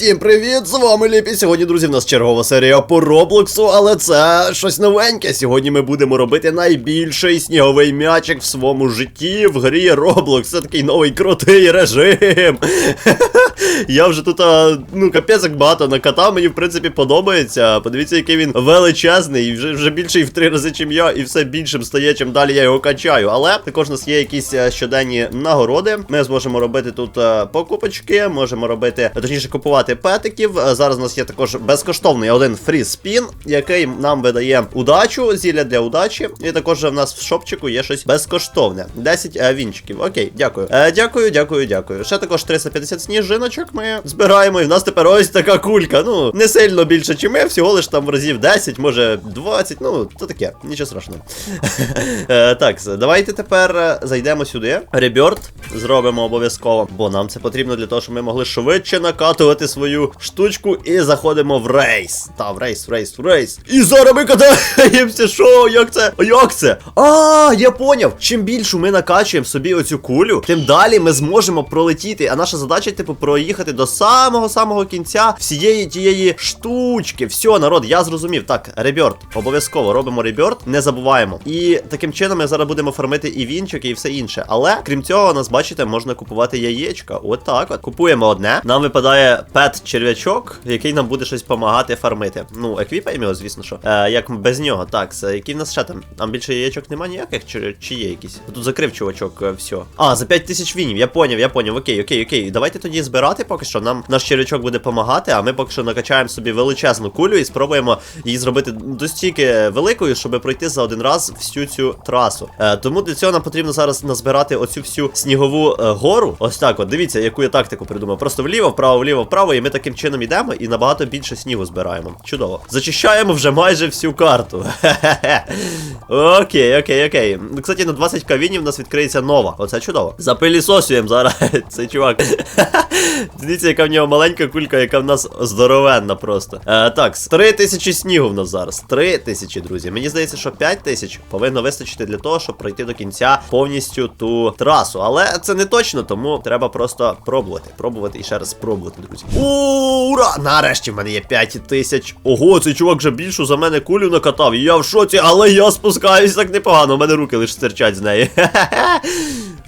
Всім привіт! З вами Ліпі. Сьогодні, друзі, в нас чергова серія по Роблоксу, але це щось новеньке. Сьогодні ми будемо робити найбільший сніговий м'ячик в своєму житті в грі Roblox. Це такий новий крутий режим. Я вже тут, ну, капець як багато накатав, мені в принципі подобається. Подивіться, який він величезний, вже, вже більший в три рази, чим я, і все більшим стає, чим далі я його качаю. Але також у нас є якісь е, щоденні нагороди. Ми зможемо робити тут е, покупочки, можемо робити, точніше, купувати петиків. Е, Зараз у нас є також безкоштовний один фрі-спін, який нам видає удачу, зілля для удачі. І також в нас в шопчику є щось безкоштовне. 10 е, вінчиків. Окей, дякую. Е, дякую, дякую, дякую. Ще також 350 сніжиночок ми збираємо. І в нас тепер ось така кулька. Ну, не сильно більше, чи ми, всього лиш там разів 10, може 20. Ну, то таке, нічого страшного. Так, давайте тепер зайдемо сюди. Реберт зробимо обов'язково, бо нам це потрібно для того, щоб ми могли швидше накатувати свою штучку і заходимо в рейс. Та, в рейс, в рейс, в рейс. І зараз ми катаємося. Що? Як це? Як це? А, я поняв. Чим більше ми накачуємо собі оцю кулю, тим далі ми зможемо пролетіти. А наша задача, типу, проїхати до самого-самого кінця всієї тієї штучки. Все, народ, я зрозумів. Так, реберт, обов'язково робимо реберт, не забуваємо. І таким чином ми зараз будемо фармити і вінчики, і все інше. Але крім цього, нас, бачите, можна купувати яєчка. От так от. Купуємо одне. Нам випадає пет черв'ячок, який нам буде щось допомагати фармити. Ну, еквіпаємо його, звісно, що. Е, як без нього. Так, який в нас ще там? Там більше яєчок нема ніяких, чи, чи є якісь? Тут закрив чувачок, е, все. А, за 5 тисяч вінів, я поняв, я поняв. Окей, окей, окей. Давайте тоді збирати поки що. Нам наш черв'ячок буде допомагати, а ми поки що накачаємо собі величезну кулю і спробуємо її зробити достільки великою, щоб пройти за один раз всю цю трасу. Е, тому для цього нам потрібно зараз назбирати оцю всю снігову е, гору. Ось так, от дивіться, яку я тактику придумав. Просто вліво, вправо, вліво, вправо, і ми таким чином йдемо і набагато більше снігу збираємо. Чудово. Зачищаємо вже майже всю карту. Окей, окей, окей. Ну, Кстати, на 20 кавінів у нас відкриється нова. Оце чудово. Запилісосуємо зараз цей чувак. Дивіться, яка в нього маленька кулька, яка в нас здоровенна просто. Е, так, 3 тисячі снігу в нас зараз. 3 тисячі, друзі. Мені здається, що 5 тисяч повинно вистачити для того, щоб пройти до кінця повністю ту трасу. Але це не точно, тому треба просто пробувати. Пробувати і ще раз спробувати, друзі. О, ура! Нарешті в мене є 5 тисяч. Ого, цей чувак вже більшу за мене кулю накатав. Я в шоці, але я спускаюсь так непогано. У мене руки лише стирчать з неї.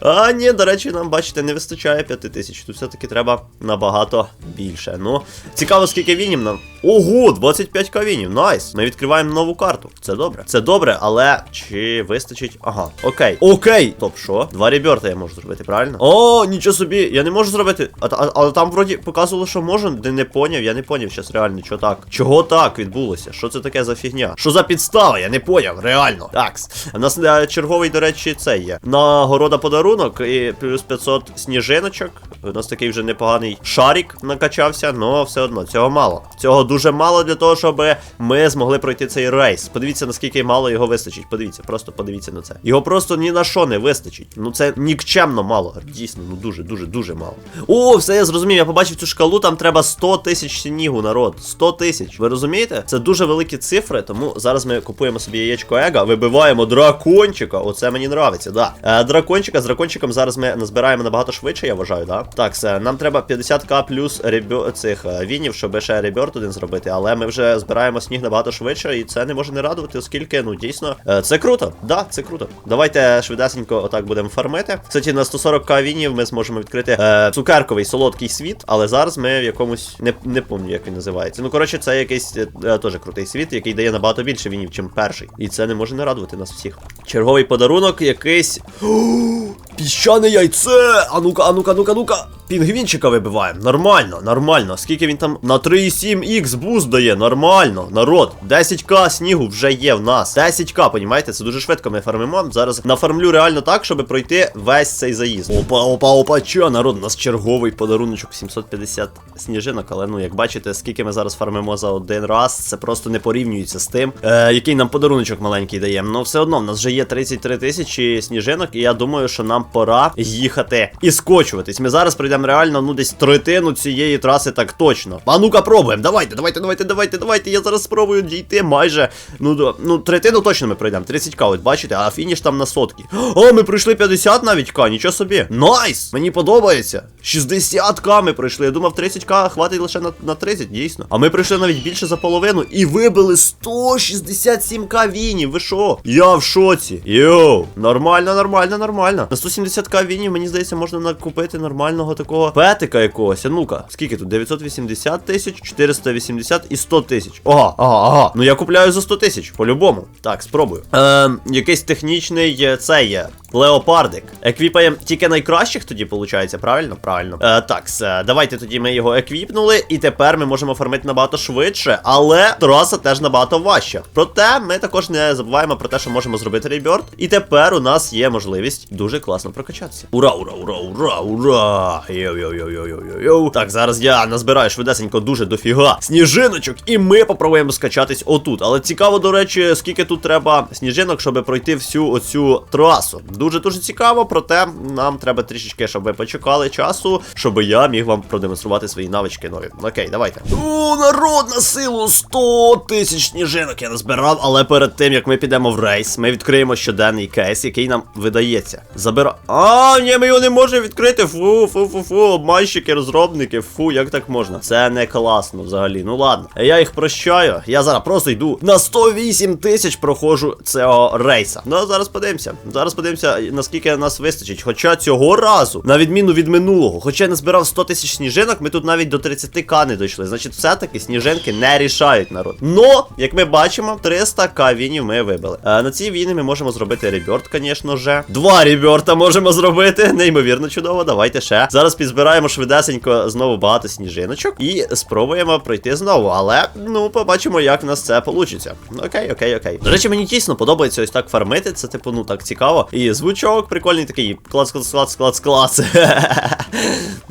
А, ні, до речі, нам, бачите, не вистачає 5 тисяч. Тут все-таки треба набагато більше. Ну, цікаво, скільки вінів нам. Ого, 25 кавінів, найс. Ми відкриваємо нову карту. Це добре. Це добре, але чи вистачить. Ага, окей. Окей. Топ, що? Два реберта я можу зробити, правильно? О, нічого собі, я не можу зробити. Але там вроді показувало, що можу, де не поняв, я не поняв зараз реально, що так. Чого так відбулося? Що це таке за фігня? Що за підстава? Я не поняв, реально. Такс. У нас е, черговий, до речі, це є. Нагорода подарунок і плюс 500 сніжиночок. У нас такий вже непоганий шарик накачався, але все одно цього мало. Цього дуже мало для того, щоб ми змогли пройти цей рейс. Подивіться, наскільки мало його вистачить. Подивіться, просто подивіться на це. Його просто ні на що не вистачить. Ну це нікчемно мало. Дійсно, ну дуже, дуже, дуже мало. О, все я зрозумів. Я побачив цю шкалу, там треба 100 тисяч снігу, народ. 100 тисяч. Ви розумієте? Це дуже великі цифри, тому зараз ми купуємо собі яєчко ега, вибиваємо дракончика. Оце мені нравиться, да. Е, дракончика з дракончиком зараз ми назбираємо набагато швидше, я вважаю, да. Так, все, нам треба 50к плюс ребьо... цих е, вінів, щоб ще реберт один зробити, але ми вже збираємо сніг набагато швидше, і це не може не радувати, оскільки, ну, дійсно, е, це круто. Да, це круто. Давайте швидесенько отак будемо фармити. Кстати, на 140к вінів ми зможемо відкрити е, цукерковий солодкий світ, але зараз ми в якомусь не, не пам'ятаю, як він називається. Ну, коротше, це якийсь е, е, теж крутий світ, який дає набагато більше вінів, чим перший. І це не може не радувати нас всіх. Черговий подарунок якийсь. Піщане яйце! А ну-ка, а ну-ка, ну-ка, ну-ка. Пінгвінчика вибиваємо. Нормально, нормально. Скільки він там на 3,7х буст дає? Нормально. Народ. 10к снігу вже є в нас. 10к, понімаєте? Це дуже швидко ми фармимо. Зараз нафармлю реально так, щоб пройти весь цей заїзд. Опа, опа, опа, чо, народ, у нас черговий подаруночок 750 сніжинок. Але ну, як бачите, скільки ми зараз фармимо за один раз, це просто не порівнюється з тим, е, який нам подаруночок маленький дає. Ну, все одно, в нас вже є 33 тисячі сніжинок, і я думаю, що нам пора їхати і скочуватись. Ми зараз пройдемо реально, ну десь третину цієї траси так точно. А ну-ка, пробуємо. Давайте, давайте, давайте, давайте, давайте. Я зараз спробую дійти майже. Ну, ну третину точно ми пройдемо. 30к, от бачите, а фініш там на сотки. О, ми пройшли 50 навіть к, нічого собі. Найс! Мені подобається. 60к ми пройшли. Я думав, 30к хватить лише на, на 30, дійсно. А ми пройшли навіть більше за половину і вибили 167к вінів. Ви що? Я в шоці. Йоу, нормально, нормально, нормально. На 170к війні, мені здається, можна накупити нормального такого петика якогось. А ну-ка, скільки тут? 980 тисяч, 480 і 100 тисяч. Ага, ага, ага. Ну я купляю за 100 тисяч, по-любому. Так, спробую. Ем, якийсь технічний це цей є. Леопардик. Еквіпаємо тільки найкращих тоді, виходить, правильно? Правильно. Е, так, все, давайте тоді ми його еквіпнули, і тепер ми можемо фармити набагато швидше, але траса теж набагато важча. Проте ми також не забуваємо про те, що можемо зробити рейбьорд. І тепер у нас є можливість дуже класно прокачатися. Ура, ура, ура, ура, ура! Йоу-йоу-йоу-йоу-йоу-йоу. Так, зараз я назбираю швидесенько дуже дофіга сніжиночок, і ми попробуємо скачатись отут. Але цікаво, до речі, скільки тут треба сніжинок, щоб пройти всю оцю трасу. Дуже дуже цікаво, проте нам треба трішечки, щоб ви почекали часу, щоб я міг вам продемонструвати свої навички нові. Окей, давайте. О, народ на силу 100 тисяч сніжинок я назбирав, але перед тим як ми підемо в рейс, ми відкриємо щоденний кейс, який нам видається. Забира. А, ні, ми його не можемо відкрити. Фу, фу, фу, фу, обманщики, розробники. Фу, як так можна? Це не класно взагалі. Ну ладно. Я їх прощаю. Я зараз просто йду на 108 тисяч проходжу цього рейса. Ну, зараз подивимося. Зараз подивимося, наскільки нас вистачить. Хоча цього разу, на відміну від минулого, хоча я не збирав 100 тисяч сніжинок, ми тут навіть до 30к не дійшли. Значить, все-таки сніжинки не рішають народ. Но, як ми бачимо, 300к вінів ми вибили. Е, на ці війни ми можемо зробити реберт, звісно же. Два реберта можемо зробити. Неймовірно чудово. Давайте ще. Зараз підзбираємо швидесенько знову багато сніжиночок і спробуємо пройти знову. Але ну побачимо, як в нас це вийде. Окей, окей, окей. До речі, мені дійсно подобається ось так фармити. Це типу, ну так цікаво. І звучок прикольний такий. Клац, клац, клац, клац, клац.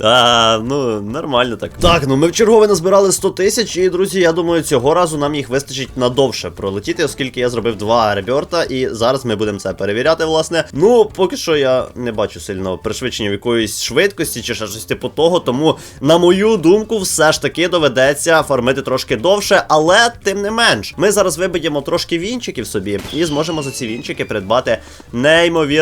А, ну, нормально так. Так, ну ми в чергове назбирали 100 тисяч, і друзі, я думаю, цього разу нам їх вистачить надовше пролетіти, оскільки я зробив два реберта, і зараз ми будемо це перевіряти, власне. Ну, поки що я не бачу сильного пришвидшення в якоїсь швидкості чи ще щось типу того. Тому, на мою думку, все ж таки доведеться фармити трошки довше, але тим не менш, ми зараз виб'ємо трошки вінчиків собі і зможемо за ці вінчики придбати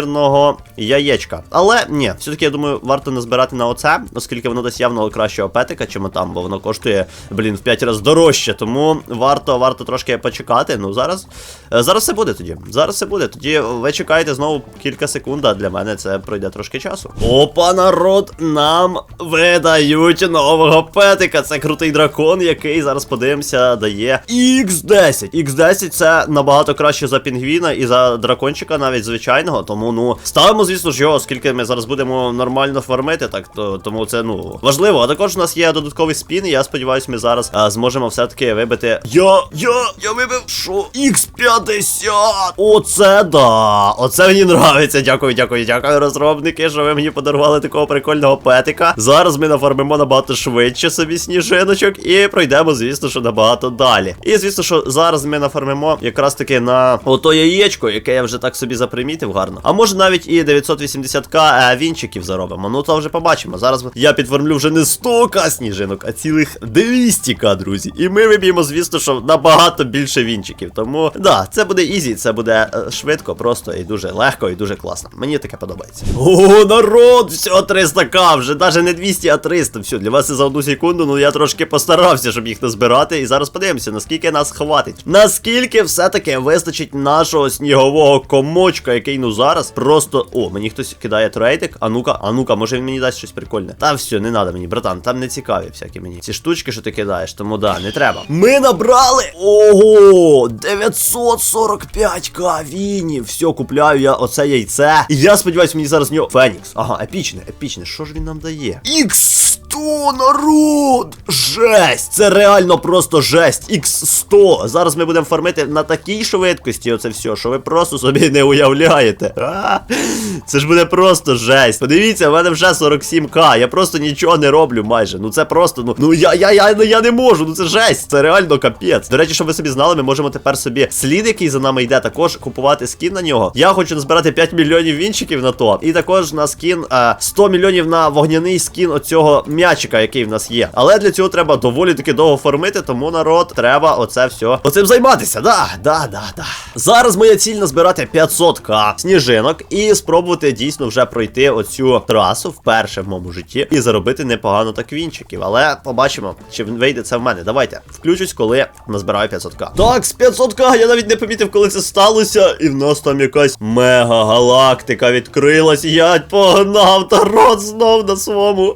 неймовірного яєчка. Але ні, все-таки я думаю, варто не збирати на оце, оскільки воно десь явно кращого петика, чим там, бо воно коштує, блін, в 5 разів дорожче. Тому варто, варто трошки почекати. Ну зараз. е, Зараз все буде тоді. Зараз все буде. Тоді ви чекаєте знову кілька секунд, а для мене це пройде трошки часу. Опа, народ, нам видають нового петика. Це крутий дракон, який зараз подивимося, дає X10. X10 це набагато краще за пінгвіна і за дракончика, навіть звичайного. Тому ну ставимо, звісно ж, його, оскільки ми зараз будемо нормально фармити, так то тому це ну важливо. А також у нас є додатковий спін, і я сподіваюся, ми зараз а, зможемо все-таки вибити. Я, я, я вибив що? X50! Оце да! Оце мені нравиться. Дякую, дякую, дякую, розробники, що ви мені подарували такого прикольного петика. Зараз ми нафармимо набагато швидше собі сніжиночок і пройдемо, звісно, що набагато далі. І звісно, що зараз ми нафармимо якраз таки на ото яєчко, яке я вже так собі запримітив гарно. А може навіть і 980к е, вінчиків заробимо. Ну то вже побачимо. Зараз я підформлю вже не 100к сніжинок, а цілих 200к, друзі. І ми виб'ємо, звісно, що набагато більше вінчиків. Тому да, це буде ізі, це буде е, швидко, просто і дуже легко, і дуже класно. Мені таке подобається. О, народ! Все 300к, вже навіть не 200, а 300. Все, для вас це за одну секунду, ну я трошки постарався, щоб їх назбирати. І зараз подивимося, наскільки нас хватить. Наскільки все-таки вистачить нашого снігового комочка, який ну зараз просто. О, мені хтось кидає трейдик. А ну-ка, а ну-ка, може він мені дасть щось прикольне. Та все, не треба мені, братан, там не цікаві всякі мені. Ці штучки, що ти кидаєш, тому да, не треба. Ми набрали! Ого! 945к вінів. Все, купляю я оце яйце. І я сподіваюся, мені зараз нього. Фенікс. Ага, епічне, епічне. Що ж він нам дає? Х100 народ! Жесть! Це реально просто жесть. Х100. Зараз ми будемо фармити на такій швидкості, оце все, що ви просто собі не уявляєте. Це ж буде просто жесть. Подивіться, в мене вже 47к. Я просто нічого не роблю майже. Ну це просто, ну, ну я, я, я, я не можу. Ну це жесть. Це реально капець. До речі, щоб ви собі знали, ми можемо тепер собі слід, який за нами йде, також купувати скін на нього. Я хочу назбирати 5 мільйонів вінчиків на то. І також на скін е, 100 мільйонів на вогняний скін оцього м'ячика, який в нас є. Але для цього треба доволі таки довго формити, тому народ треба оце все оцим займатися. Да, да, да, да. Зараз моя ціль назбирати 500к сніжинок і спробувати дійсно вже пройти оцю трасу вперше в моєму житті і заробити непогано так вінчиків. Але побачимо, чи вийде це в мене. Давайте включусь, коли назбираю 500к. Так, з 500к я навіть не помітив, коли це сталося. І в нас там якась мега галактика відкрилась. Я погнав тарот знов на своєму.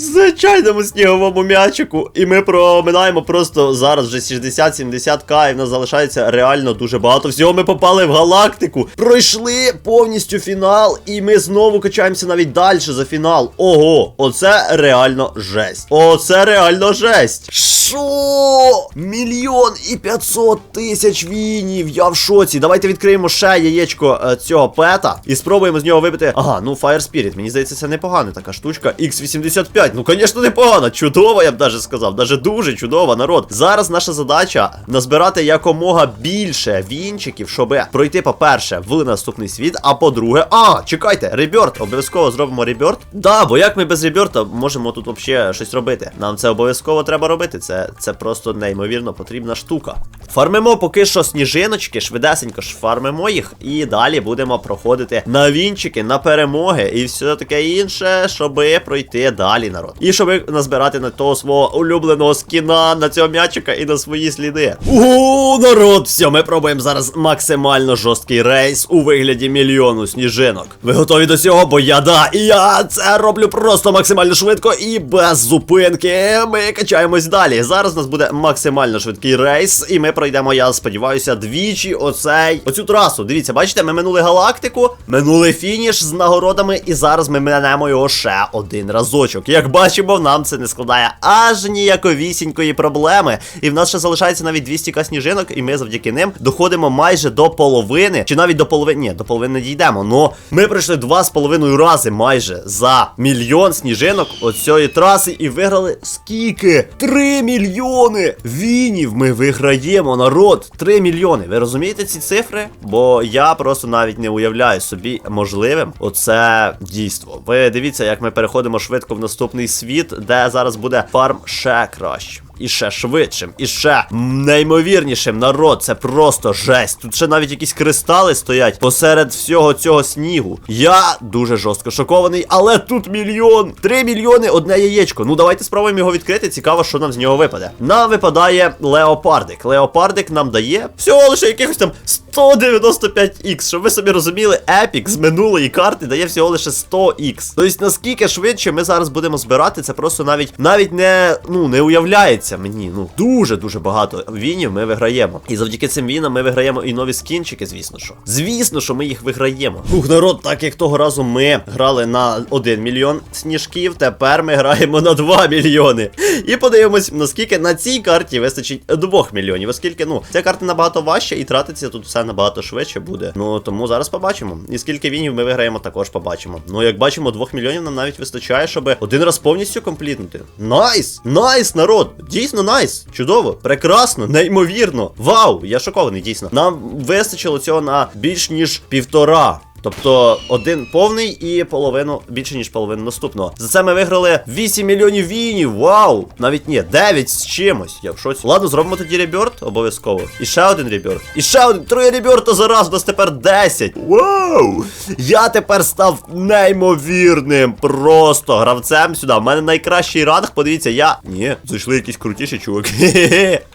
Звичайному сніговому м'ячику, і ми проминаємо просто зараз вже 60-70к, і в нас залишається реально дуже багато всього. Ми попали в галактику, пройшли повністю фінал, і ми знову качаємося навіть далі за фінал. Ого, оце реально жесть. Оце реально жесть. Що? Мільйон і 500 тисяч вінів. Я в шоці. Давайте відкриємо ще яєчко е, цього пета і спробуємо з нього вибити. Ага, ну Fire Spirit. Мені здається, це непогана така штучка. X85. Ну, звісно, непогана. Чудова, я б даже сказав. Даже дуже чудова, народ. Зараз наша задача назбирати якомога більше вінчиків, щоб пройти, по-перше, в наступний світ. А по-друге, а, чекайте, реберт. Обов'язково зробимо реберт. Да, бо як ми без реберта можемо тут взагалі щось робити? Нам це обов'язково треба робити. Це, це просто неймовірно потрібна штука. Фармимо поки що сніжиночки, швидесенько ж фармимо їх, і далі будемо проходити на вінчики, на перемоги і все таке інше, щоб пройти далі, народ. І щоб назбирати на того свого улюбленого скіна на цього м'ячика і на свої сліди. О, народ, все, ми пробуємо зараз максимально жорсткий рейс у вигляді мільйону сніжинок. Ви готові до цього? Бо я да, і я це роблю просто максимально швидко і без зупинки. Ми качаємось далі. Зараз у нас буде максимально швидкий рейс, і ми пройдемо, я сподіваюся, двічі оцей оцю трасу. Дивіться, бачите, ми минули галактику, минули фініш з нагородами, і зараз ми минемо його ще один разочок. Як бачимо, нам це не складає аж ніяковісінької проблеми. І в нас ще залишається навіть 200 к сніжинок, і ми завдяки ним доходимо майже до половини, чи навіть до половини. Ні, до половини дійдемо. Ну ми пройшли два з половиною рази майже за мільйон сніжинок оцієї траси і виграли скільки? Три мільйони вінів ми виграємо, народ. Три мільйони. Ви розумієте ці цифри? Бо я просто навіть не уявляю собі можливим оце дійство. Ви дивіться, як ми переходимо швидко в наступний світ, де зараз буде фарм ще кращим. І ще швидшим, і ще неймовірнішим народ, це просто жесть. Тут ще навіть якісь кристали стоять посеред всього цього снігу. Я дуже жорстко шокований, але тут мільйон. Три мільйони одне яєчко. Ну давайте спробуємо його відкрити. Цікаво, що нам з нього випаде. Нам випадає леопардик. Леопардик нам дає всього лише якихось там 195х. Щоб ви собі розуміли, епік з минулої карти дає всього лише 100х. Тобто, наскільки швидше ми зараз будемо збирати, це просто навіть навіть не ну не уявляється мені. Ну дуже дуже багато вінів ми виграємо. І завдяки цим вінам ми виграємо і нові скінчики, звісно що. Звісно, що ми їх виграємо. Ух, народ, так як того разу ми грали на 1 мільйон сніжків, тепер ми граємо на 2 мільйони. І подивимось, наскільки на цій карті вистачить 2 мільйонів, оскільки, ну, ця карта набагато важча і тратиться тут все набагато швидше буде. Ну тому зараз побачимо. І скільки вінів ми виграємо, також побачимо. Ну, як бачимо, 2 мільйонів нам навіть вистачає, щоб один раз повністю комплітнути. Найс! Найс, народ! Дійсно найс! Чудово, прекрасно, неймовірно. Вау! Я шокований, дійсно. Нам вистачило цього на більш ніж півтора. Тобто один повний і половину більше ніж половину наступного. За це ми виграли 8 мільйонів вінів. Вау! Навіть ні, 9 з чимось. Я в шоці. Ладно, зробимо тоді реберт обов'язково. І ще один реберт. І ще один. Троє реберта зараз. У нас тепер 10. Вау! Я тепер став неймовірним. Просто гравцем сюди. У мене найкращий ранг. Подивіться, я. Ні, зайшли якісь крутіші чуваки.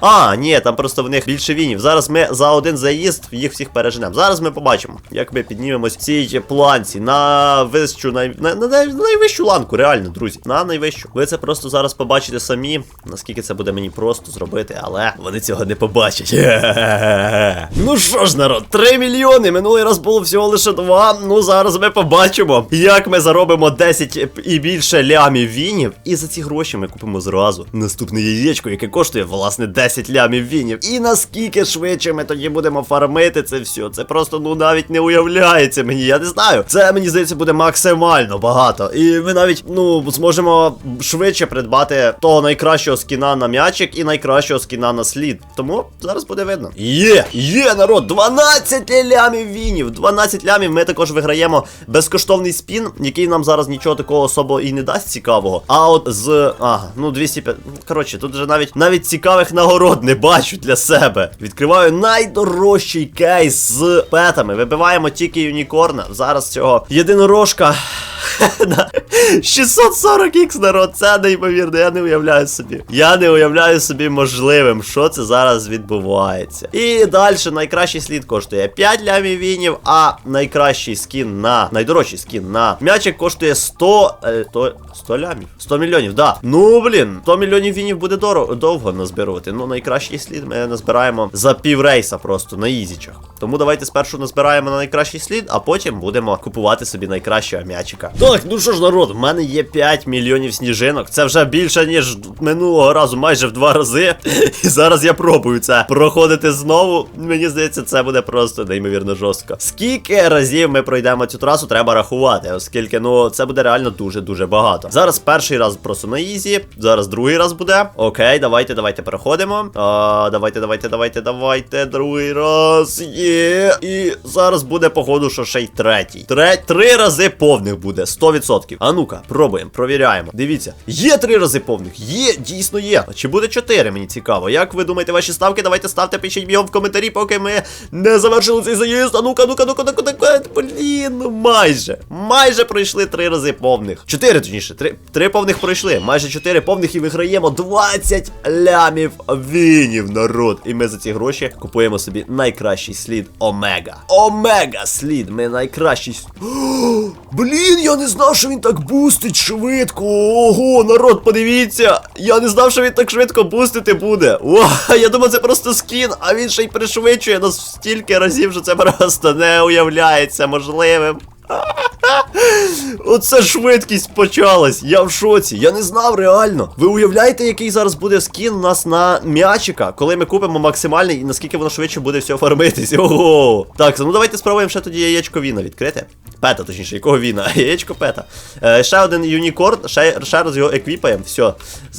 А, ні, там просто в них більше вінів. Зараз ми за один заїзд їх всіх переженемо. Зараз ми побачимо, як ми піднімемось в цій планці на вищу, най... на, на, най- найвищу ланку, реально, друзі. На найвищу. Ви це просто зараз побачите самі, наскільки це буде мені просто зробити, але вони цього не побачать. ну що ж, народ, 3 мільйони. Минулий раз було всього лише 2. Ну зараз ми побачимо, як ми заробимо 10 і більше лямів вінів. І за ці гроші ми купимо зразу наступне яєчко, яке коштує власне. власне 10 лямів вінів. І наскільки швидше ми тоді будемо фармити це все. Це просто ну навіть не уявляється мені. Я не знаю. Це мені здається буде максимально багато. І ми навіть ну зможемо швидше придбати того найкращого скіна на м'ячик і найкращого скіна на слід. Тому зараз буде видно. Є! Є, народ! 12 лямів вінів! 12 лямів. Ми також виграємо безкоштовний спін, який нам зараз нічого такого особо і не дасть цікавого. А от з. Ага, ну 205. ну, Коротше, тут вже навіть навіть цікавих нагород не бачу для себе. Відкриваю найдорожчий кейс з петами. Вибиваємо тільки юнікорна. Зараз цього єдинорожка. На 640 х народ, це неймовірно, я не уявляю собі. Я не уявляю собі можливим, що це зараз відбувається. І далі найкращий слід коштує 5 лямів вінів, а найкращий скін на найдорожчий скін на м'ячик коштує 100. Е, то, 100 лямів. 100 мільйонів, да. Ну блін, 100 мільйонів вінів буде дорого, довго назбирувати. Ну, найкращий слід ми назбираємо за пів рейса просто на ізічах. Тому давайте спершу назбираємо на найкращий слід, а потім будемо купувати собі найкращого м'ячика. Так, ну що ж, народ, в мене є 5 мільйонів сніжинок. Це вже більше, ніж минулого разу, майже в два рази. І зараз я пробую це проходити знову. Мені здається, це буде просто неймовірно жорстко. Скільки разів ми пройдемо цю трасу, треба рахувати, оскільки ну це буде реально дуже-дуже багато. Зараз перший раз просто на ізі, зараз другий раз буде. Окей, давайте, давайте переходимо. А, давайте, давайте, давайте, давайте. Другий раз є. І зараз буде, походу, що ще й третій. Тре... Три рази повних буде, 100%. А ну-ка, пробуємо, провіряємо. Дивіться, є три рази повних. Є, дійсно є. А чи буде чотири, мені цікаво. Як ви думаєте, ваші ставки? Давайте ставте, пишіть бігом в коментарі, поки ми не завершили цей заїзд. А ну-ка, ну-ка, ну-ка, ну-ка, ну-ка. Блін, ну майже. Майже пройшли три рази повних. Чотири, точніше, три, три повних пройшли. Майже чотири повних і виграємо 20 лямів вінів, народ. І ми за ці гроші купуємо собі найкращий слід Омега. Омега слід. Ми найкращий. Блін, я не знав, що він так бустить швидко. Ого, народ, подивіться. Я не знав, що він так швидко бустити буде. О, я думав, це просто скін, а він ще й пришвидшує нас стільки разів, що це просто не уявляється можливим. Оце швидкість почалась. Я в шоці. Я не знав реально. Ви уявляєте, який зараз буде скін у нас на м'ячика, коли ми купимо максимальний і наскільки воно швидше буде все фармитись. Ого. Так, ну давайте спробуємо ще тоді яєчко Віна відкрити. Пета, точніше, якого Віна? Яєчко пета. Е, ще один юнікорн, ще, ще раз його еквіпаємо. Все.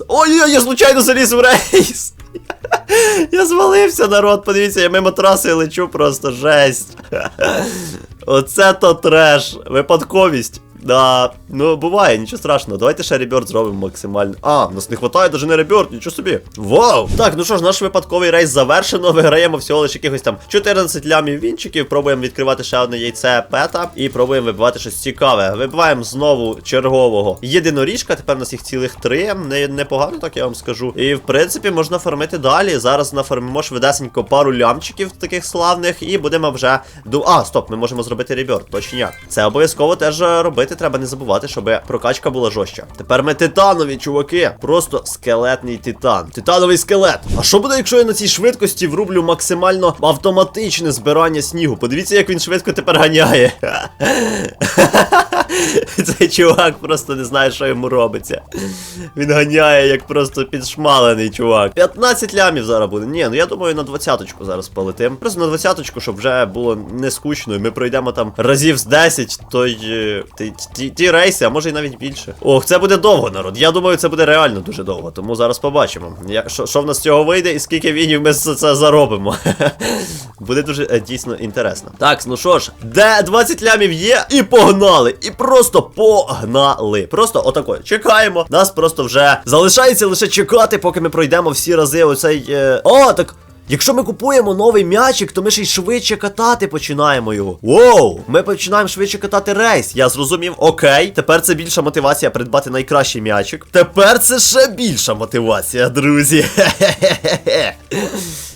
Ой, я случайно заліз в рейс. Я звалився, народ, подивіться, я мимо траси лечу просто жесть. Оце то треш. Випадковість. Да, ну буває, нічого страшного. Давайте ще реберт зробимо максимально. А, нас не вистачає навіть не реберт, нічого собі. Вау! Так, ну що ж, наш випадковий рейс завершено. Виграємо всього лише якихось там 14 лямів вінчиків. Пробуємо відкривати ще одне яйце пета і пробуємо вибивати щось цікаве. Вибиваємо знову чергового єдиноріжка. Тепер у нас їх цілих три. Не, непогано, так я вам скажу. І в принципі можна фармити далі. Зараз нафармимо швидесенько пару лямчиків таких славних, і будемо вже до. А, стоп, ми можемо зробити реберт, точняк. Це обов'язково теж робити треба не забувати, щоб прокачка була жорстча. Тепер ми титанові, чуваки. Просто скелетний титан. Титановий скелет. А що буде, якщо я на цій швидкості врублю максимально автоматичне збирання снігу? Подивіться, як він швидко тепер ганяє. Цей чувак просто не знає, що йому робиться. Він ганяє, як просто підшмалений чувак. 15 лямів зараз буде. Ні, ну я думаю, на двадцяточку зараз полетим. Просто на двадцяточку, щоб вже було не скучно. І ми пройдемо там разів з 10 той, е, ті, ті, ті рейси, а може і навіть більше. Ох, це буде довго, народ. Я думаю, це буде реально дуже довго. Тому зараз побачимо. Що, в нас з цього вийде і скільки вінів ми за це заробимо. буде дуже е, дійсно інтересно. Так, ну що ж, де 20 лямів є, і погнали. І просто погнали. Просто отако. Чекаємо. Нас просто вже залишається лише чекати, поки ми пройдемо всі рази оцей. Е... О, так. Якщо ми купуємо новий м'ячик, то ми ще й швидше катати починаємо його. Воу! Ми починаємо швидше катати рейс. Я зрозумів. Окей, тепер це більша мотивація придбати найкращий м'ячик. Тепер це ще більша мотивація, друзі.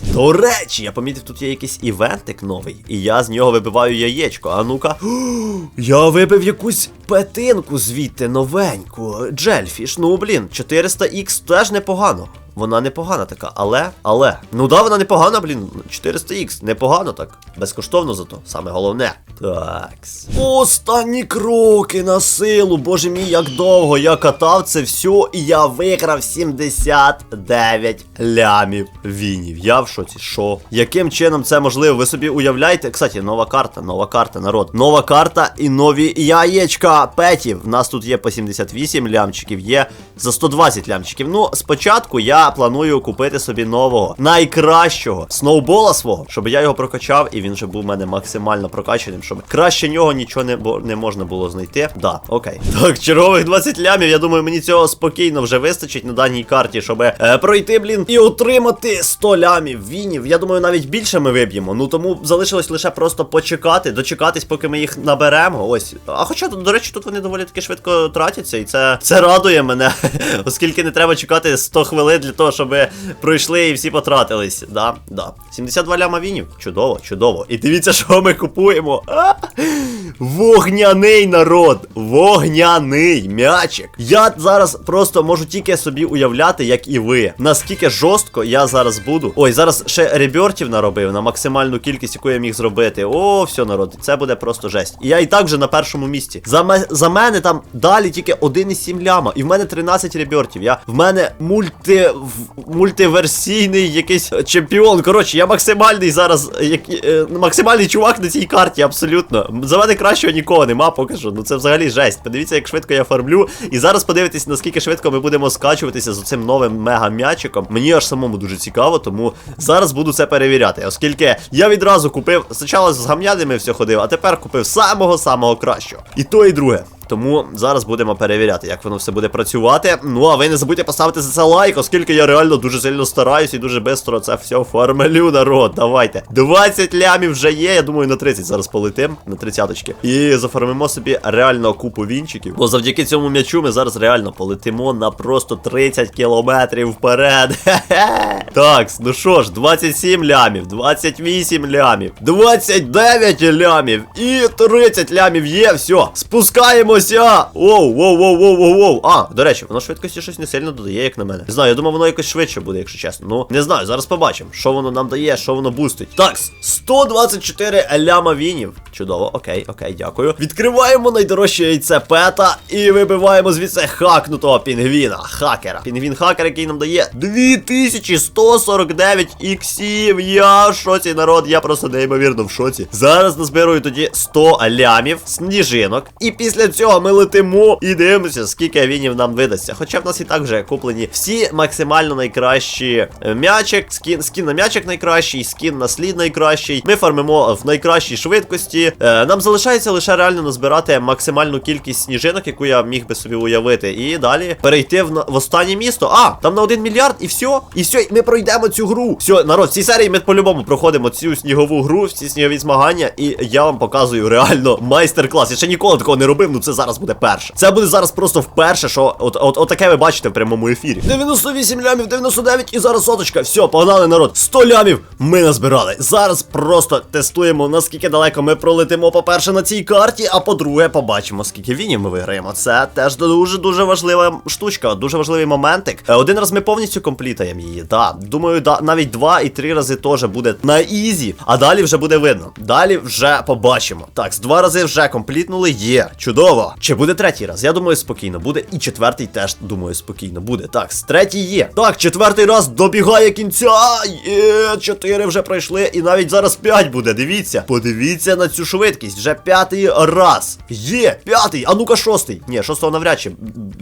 До речі, я помітив, тут є якийсь івентик новий, і я з нього вибиваю яєчко. А ну-ка. Я вибив якусь петинку звідти новеньку. Джельфіш. Ну блін, 400х теж непогано. Вона непогана така, але, але. Ну да, вона непогана, блін. 400х, непогано так. Безкоштовно зато, саме головне. Такс. Останні кроки на силу. Боже мій, як довго я катав це все, і я виграв 79 лямів вінів. Я в шоці, що? Яким чином це можливо? Ви собі уявляєте? Кстати, нова карта, нова карта, народ. Нова карта і нові яєчка петів. У нас тут є по 78 лямчиків, є за 120 лямчиків. Ну, спочатку я планую купити собі нового, найкращого сноубола свого, щоб я його прокачав, і він вже був у мене максимально прокачаним, щоб краще нього нічого не, не можна було знайти. Да, окей. Так, чергових 20 лямів. Я думаю, мені цього спокійно вже вистачить на даній карті, щоб е, пройти, блін, і отримати 100 лямів вінів. Я думаю, навіть більше ми виб'ємо. Ну тому залишилось лише просто почекати, дочекатись, поки ми їх наберемо. Ось. А хоча, до речі, тут вони доволі таки швидко тратяться, і це, це радує мене, оскільки не треба чекати 100 хвилин для того, щоб пройшли і всі потратились. Да, да. 72 ляма вінів. Чудово, чудово. І дивіться, що ми купуємо. А? Вогняний народ! Вогняний м'ячик. Я зараз просто можу тільки собі уявляти, як і ви. Наскільки жорстко я зараз буду. Ой, зараз ще ребертів наробив на максимальну кількість, яку я міг зробити. О, все, народ, це буде просто жесть. І я і так вже на першому місці. За, за мене там далі тільки 1,7 ляма. І в мене 13 ребертів. Я в мене мульти мультиверсійний якийсь чемпіон. Коротше, я максимальний зараз, як, е, максимальний чувак на цій карті, абсолютно. За мене кращого нікого нема, поки що. Ну це взагалі жесть. Подивіться, як швидко я фармлю. І зараз подивитесь, наскільки швидко ми будемо скачуватися з цим новим мега-м'ячиком. Мені аж самому дуже цікаво, тому зараз буду це перевіряти. Оскільки я відразу купив, спочатку з гамняними все ходив, а тепер купив самого-самого кращого. І то, і друге. Тому зараз будемо перевіряти, як воно все буде працювати. Ну а ви не забудьте поставити за це лайк, оскільки я реально дуже сильно стараюсь і дуже швидко це все формелю, народ. Давайте. 20 лямів вже є. Я думаю, на 30 зараз полетим, на 30 І заформимо собі реально купу вінчиків. Бо завдяки цьому м'ячу ми зараз реально полетимо на просто 30 кілометрів вперед. Так, ну що ж, 27 лямів, 28 лямів, 29 лямів і 30 лямів є. Все, спускаємося. Воу, воу, воу, воу, воу, воу. А, до речі, воно швидкості щось не сильно додає, як на мене. Не знаю, я думав, воно якось швидше буде, якщо чесно. Ну, не знаю, зараз побачимо, що воно нам дає, що воно бустить. Так, 124 ляма вінів. Чудово, окей, окей, дякую. Відкриваємо найдорожче яйце пета і вибиваємо звідси хакнутого пінгвіна. Хакера. Пінгвін хакер, який нам дає 2149 іксів. Я в шоці, народ, я просто неймовірно в шоці. Зараз назбирую тоді 100 лямів, сніжинок. І після цього ми летимо і дивимося, скільки вінів нам видасться. Хоча в нас і так вже куплені всі максимально найкращі е, м'ячик, скін, скін на м'ячик найкращий, скін на слід найкращий. Ми фармимо в найкращій швидкості. Е, нам залишається лише реально назбирати максимальну кількість сніжинок, яку я міг би собі уявити. І далі перейти в, в останнє місто. А, там на 1 мільярд, і все. І все, ми пройдемо цю гру. Все, народ, в цій серії ми по-любому проходимо цю снігову гру, всі снігові змагання, і я вам показую реально майстер-клас. Я ще ніколи такого не робив, ну це зараз буде перше. Це буде зараз просто вперше, що от, от, от таке ви бачите в прямому ефірі. 98 лямів, 99 і зараз соточка. Все, погнали, народ. 100 лямів ми назбирали. Зараз просто тестуємо, наскільки далеко ми пролетимо, по-перше, на цій карті, а по-друге, побачимо, скільки вінів ми виграємо. Це теж дуже-дуже важлива штучка, дуже важливий моментик. Е, Один раз ми повністю комплітаємо її. Да. Думаю, да, навіть два і три рази теж буде на ізі, а далі вже буде видно. Далі вже побачимо. Так, з два рази вже комплітнули. Є. Чудово. Чи буде третій раз? Я думаю, спокійно буде. І четвертий теж, думаю, спокійно буде. Так, з третій є. Так, четвертий раз добігає кінця. Є, чотири вже пройшли. І навіть зараз п'ять буде. Дивіться. Подивіться на цю швидкість. Вже п'ятий раз. Є, п'ятий. А ну-ка, шостий. Ні, шостого навряд чи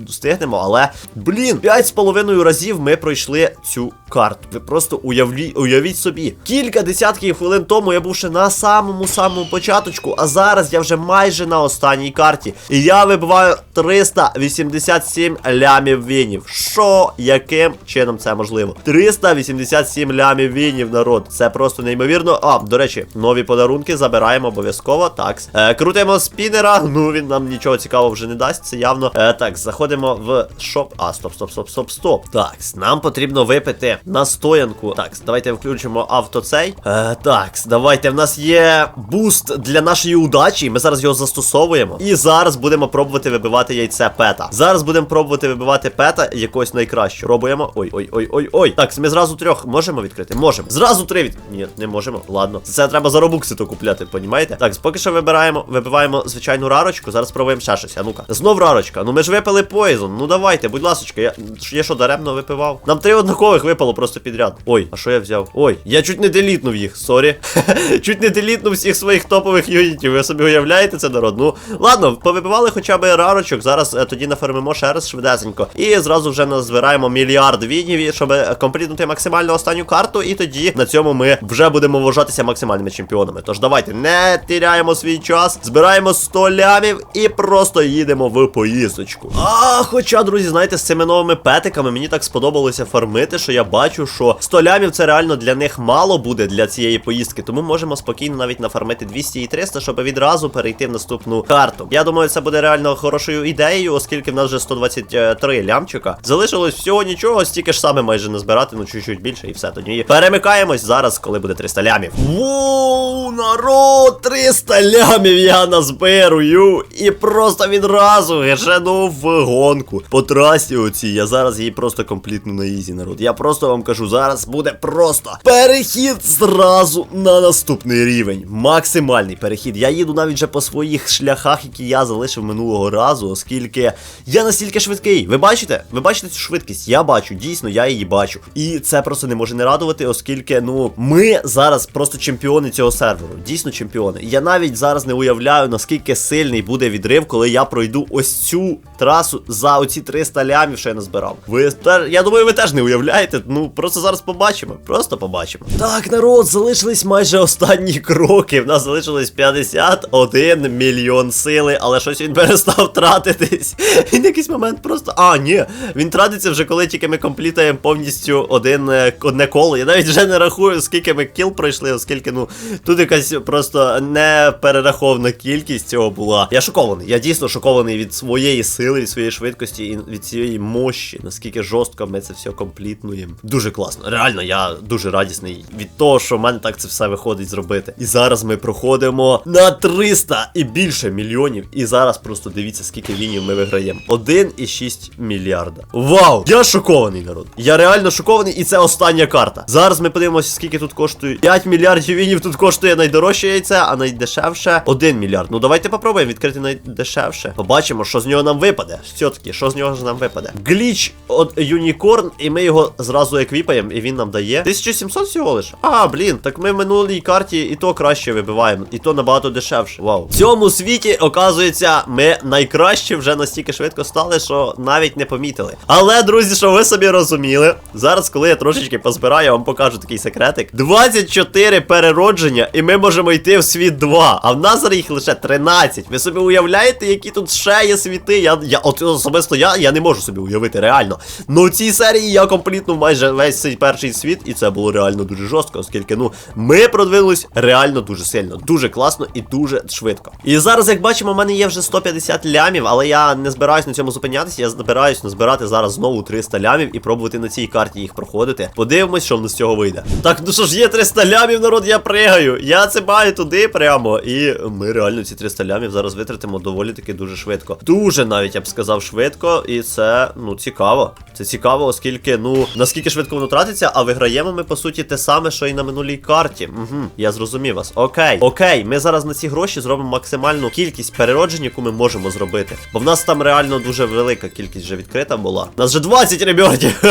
встигнемо, але. Блін, п'ять з половиною разів ми пройшли цю карту. Ви просто уявлі, уявіть собі. Кілька десятків хвилин тому я був ще на самому самому початочку, а зараз я вже майже на останній карті. І я вибиваю 387 лямів вінів. Що? Яким чином це можливо? 387 лямів вінів, народ. Це просто неймовірно. А, до речі, нові подарунки забираємо обов'язково. Так. Е, крутимо спінера. Ну він нам нічого цікавого вже не дасть. Це явно. Е, так, заходимо в шоп. А, стоп, стоп, стоп, стоп, стоп. Так, нам потрібно випити настоянку. Так, давайте включимо авто цей. Е, так, давайте. В нас є буст для нашої удачі. Ми зараз його застосовуємо. І зараз будемо пробувати вибивати яйце пета. Зараз будемо пробувати вибивати пета якогось найкращого. Пробуємо. Ой, ой, ой, ой, ой. Так, ми зразу трьох можемо відкрити? Можемо. Зразу три від. Ні, не можемо. Ладно. Це треба за робукси то купляти, понімаєте? Так, поки що вибираємо, вибиваємо звичайну рарочку. Зараз пробуємо ще щось. А ну-ка. Знов рарочка. Ну ми ж випили поїзон. Ну давайте, будь ласочка. Я, я що даремно випивав? Нам три однакових випало просто підряд. Ой, а що я взяв? Ой, я чуть не делітнув їх, сорі. чуть не делітнув всіх своїх топових юнітів. Ви собі уявляєте це народ? Ну, ладно, повибивали хоча б рарочок. Зараз е, тоді нафармимо ще раз швидесенько. І зразу вже назбираємо мільярд вінів, щоб е, комплітнути максимально останню карту. І тоді на цьому ми вже будемо вважатися максимальними чемпіонами. Тож давайте не тіряємо свій час, збираємо 100 лямів і просто їдемо в поїздочку. А хоча, друзі, знаєте, з цими новими петиками мені так сподобалося фармити, що я бачу, що 100 лямів це реально для них мало буде для цієї поїздки. Тому можемо спокійно навіть нафармити 200 і 300, щоб відразу перейти в наступну карту. Я думаю, це буде реально хорошою ідеєю, оскільки в нас вже 123 лямчика. Залишилось всього нічого, стільки ж саме майже назбирати, ну чуть-чуть більше, і все. Тоді перемикаємось зараз, коли буде 300 лямів. Воу, народ, 300 лямів я назбирую. І просто відразу гешену в гонку. По трасі оцій, я зараз її просто комплітну на ізі, народ. Я просто вам кажу, зараз буде просто перехід зразу на наступний рівень. Максимальний перехід. Я їду навіть вже по своїх шляхах, які я залишив минулого разу, оскільки я настільки швидкий. Ви бачите? Ви бачите цю швидкість? Я бачу, дійсно, я її бачу. І це просто не може не радувати, оскільки, ну, ми зараз просто чемпіони цього серверу. Дійсно чемпіони. Я навіть зараз не уявляю, наскільки сильний буде відрив, коли я пройду ось цю трасу за оці 300 лямів, що я назбирав. Ви я думаю, ви теж не уявляєте. Ну просто зараз побачимо. Просто побачимо. Так, народ, залишились майже останні кроки. В нас залишилось 51 мільйон сили, але щось він перестав тратитись. Він якийсь момент просто. А, ні, він тратиться вже коли тільки ми комплітаємо повністю один, е, одне коло. Я навіть вже не рахую, скільки ми кіл пройшли, оскільки, ну, тут якась просто не перерахована кількість цього була. Я шокований. Я дійсно шокований від своєї сили, від своєї швидкості і від цієї мощі, наскільки жорстко ми це все комплітнуємо. Дуже класно. Реально, я дуже радісний від того, що в мене так це все виходить зробити. І зараз ми проходимо на 300 і більше мільйонів. І зараз просто дивіться, скільки вінів ми виграємо. 1,6 мільярда. Вау! Я шокований, народ. Я реально шокований, і це остання карта. Зараз ми подивимося, скільки тут коштує. 5 мільярдів вінів тут коштує найдорожче яйце, а найдешевше 1 мільярд. Ну давайте попробуємо відкрити найдешевше. Побачимо, що з нього нам випаде. Все-таки, що з нього ж нам випаде. Гліч от Юнікорн, і ми його зразу еквіпаємо, і він нам дає 1700 всього лиш. А, блін, так ми в минулій карті і то краще вибиваємо, і то набагато дешевше. Вау. В цьому світі, оказується, ми найкраще вже настільки швидко стали, що навіть не помітили. Але, друзі, що ви собі розуміли, зараз, коли я трошечки позбираю, я вам покажу такий секретик. 24 переродження, і ми можемо йти в світ 2. А в нас зараз їх лише 13. Ви собі уявляєте, які тут ще є світи? Я, я от особисто я, я не можу собі уявити, реально. Ну в цій серії я комплітнув майже весь цей перший світ, і це було реально дуже жорстко, оскільки ну ми продвинулись реально дуже сильно, дуже класно і дуже швидко. І зараз, як бачимо, в мене є вже 150 лямів, але я не збираюсь на цьому зупинятися. Я збираюсь назбирати зараз знову 300 лямів і пробувати на цій карті їх проходити. Подивимось, що в нас з цього вийде. Так, ну що ж, є 300 лямів, народ, я пригаю. Я це маю туди прямо. І ми реально ці 300 лямів зараз витратимо доволі таки дуже швидко. Дуже навіть я б сказав швидко, і це ну цікаво. Це цікаво, оскільки, ну наскільки швидко воно тратиться, а виграємо ми по суті те саме, що і на минулій карті. Угу, я зрозумів вас. Окей, окей, ми зараз на ці гроші зробимо максимальну кількість перероджень, яку ми можемо зробити. Бо в нас там реально дуже велика кількість вже відкрита була. Нас вже 20 ребятів.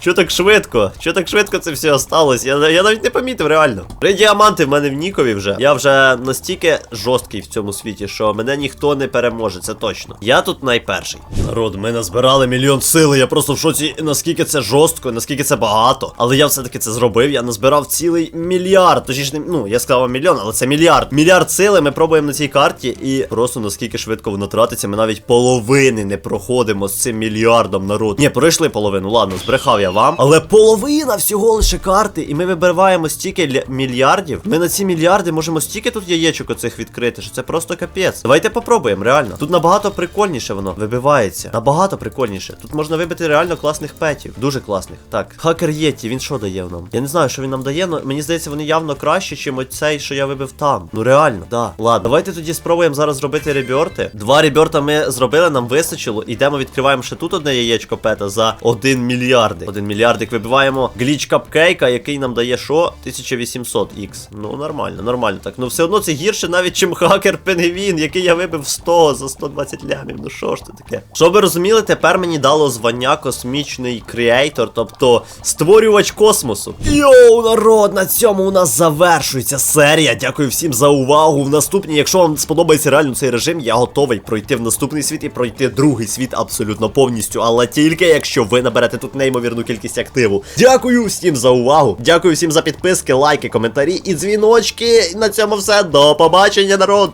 Що так швидко? Що так швидко це все осталось? Я, я навіть не помітив, реально. Три діаманти в мене в Нікові вже. Я вже настільки жорсткий в цьому світі, що мене ніхто не переможе, це точно. Я тут найперший. Народ, ми назбирали мільйон сили. Я просто в шоці, наскільки це жорстко, наскільки це багато. Але я все-таки це зробив. Я назбирав цілий мільярд. Точніше, ну я сказав мільйон, але це мільярд. Мільярд сили ми пробуємо на цій карті, і просто наскільки швидко воно тратиться, ми навіть половини не проходимо з цим мільярдом народ. Ні, пройшли половину. Ладно, збрехав я вам. Але половина всього лише карти, і ми вибиваємо стільки мільярдів. Ми на ці мільярди можемо стільки тут яєчок оцих відкрити, що це просто капець. Давайте попробуємо, реально. Тут набагато прикольніше воно вибивається. Набагато прикольніше. Тут можна вибити реально класних петів. Дуже класних. Так, хакер Єті, він що дає нам? Я не знаю, що він нам дає, але мені здається, вони явно краще, чим оцей, що я вибив там. Ну реально, да. Ладно, давайте тоді спробуємо зараз зробити зробити реберти. Два реберта ми зробили, нам вистачило. Ідемо, відкриваємо ще тут одне яєчко пета за 1 мільярдик. 1 мільярдик вибиваємо гліч капкейка, який нам дає що? 1800 х Ну, нормально, нормально так. Ну все одно це гірше навіть, чим хакер Пенгвін, який я вибив 100 за 120 лямів. Ну що ж це таке? Щоб ви розуміли, тепер мені дало звання космічний креатор, тобто створювач космосу. Йоу, народ, на цьому у нас завершується серія. Дякую всім за увагу. В наступній, якщо вам сподобається реально цей режим, я готовий пройти в наступний світ і пройти другий світ абсолютно повністю. Але тільки якщо ви наберете тут неймовірну кількість активу. Дякую всім за увагу. Дякую всім за підписки, лайки, коментарі і дзвіночки. На цьому все. До побачення, народ!